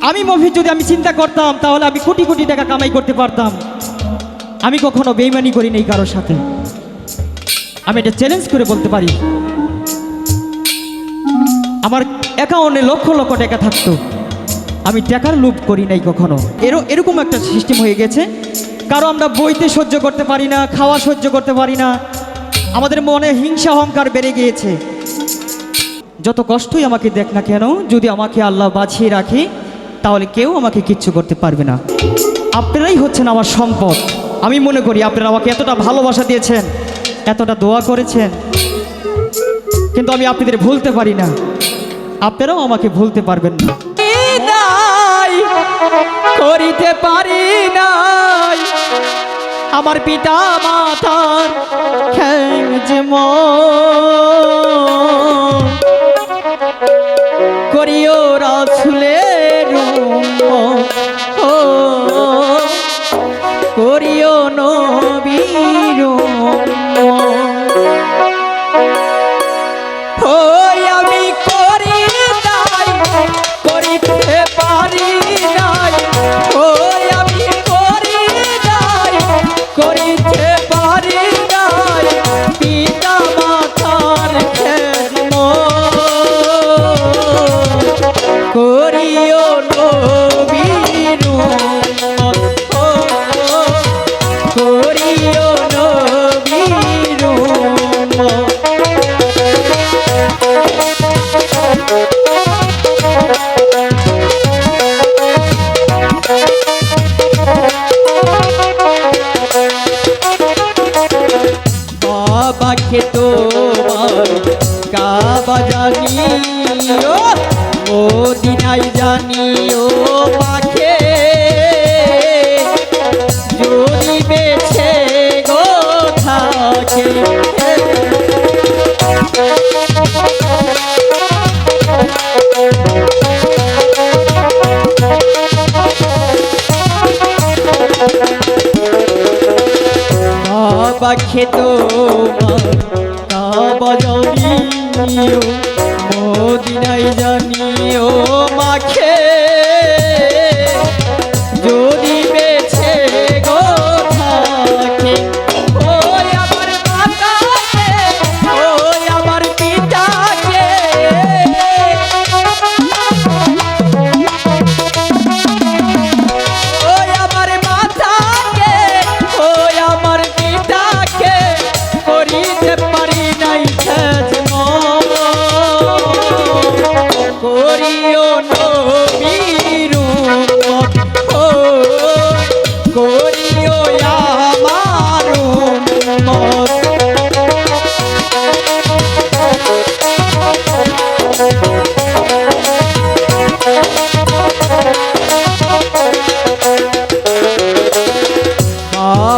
আমি মফিজ, যদি আমি চিন্তা করতাম, তাহলে আমি কোটি কোটি টাকা কামাই করতে পারতাম। আমি কখনো বেইমানি করি নাই কারোর সাথে। আমি এটা চ্যালেঞ্জ করে বলতে পারি। আমার অ্যাকাউন্টে লক্ষ লক্ষ টাকা থাকতো। আমি টাকার লোভ করি নাই কখনো। এর, এরকম একটা সিস্টেম হয়ে গেছে। কারও আমরা বইতে সহ্য করতে পারি না, খাওয়া সহ্য করতে পারি না। আমাদের মনে হিংসা, অহংকার বেড়ে গিয়েছে। যত কষ্টই আমাকে দেখ না কেন, যদি আমাকে আল্লাহ বাঁচিয়ে রাখে তাহলে কেউ আমাকে কিচ্ছু করতে পারবে না। আপনারাই হচ্ছেন আমার সম্পদ। আমি মনে করি আপনারা আমাকে এতটা ভালোবাসা দিয়েছেন, এতটা দোয়া করেছেন, কিন্তু আমি আপনাদের ভুলতে পারি না। আপনারাও আমাকে ভুলতে পারবেন না। করিতে পারি নাই। আমার পিতা মাতার করিও রাসুলের ও বাবাকে তোমার কাবা জানিও মদিনায় জানিও বাবাকে তোমার। কাবা জানিও মদিনায় জানিও মাখে।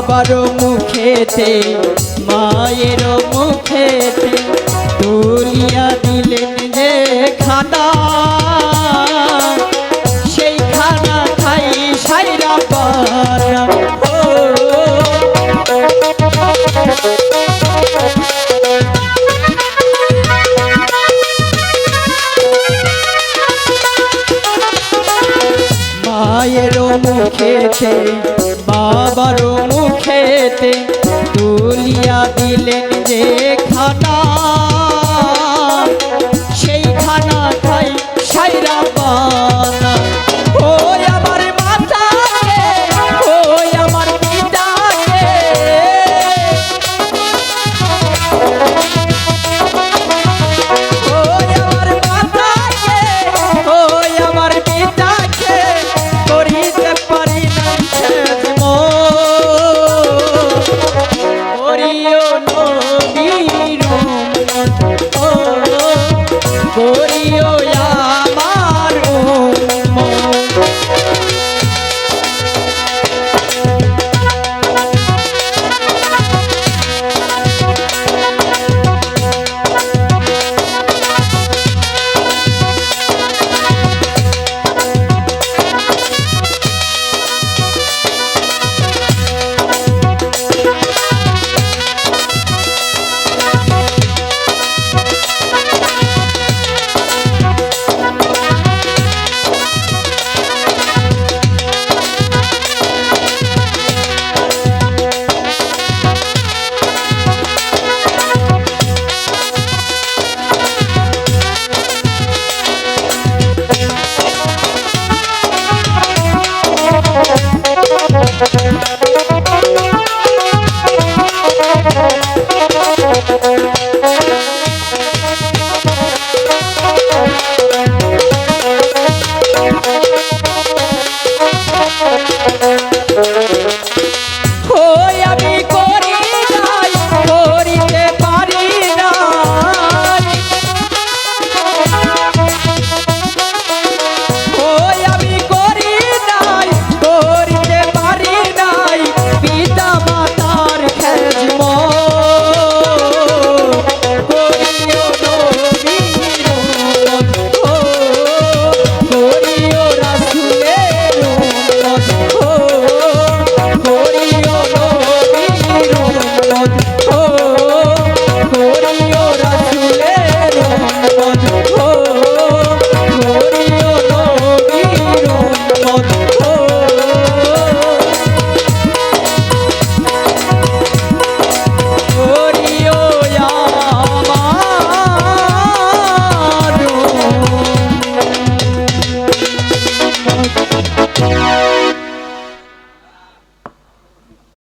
বাবার মুখেতে মায়ের মুখেতে তুলিয়া দিলেন যে খানা। সেই খানা খাই সাইরা পারা ও মায়ের মুখেতে বাবার মুখেতে তুলিয়া দিলেন যে খানা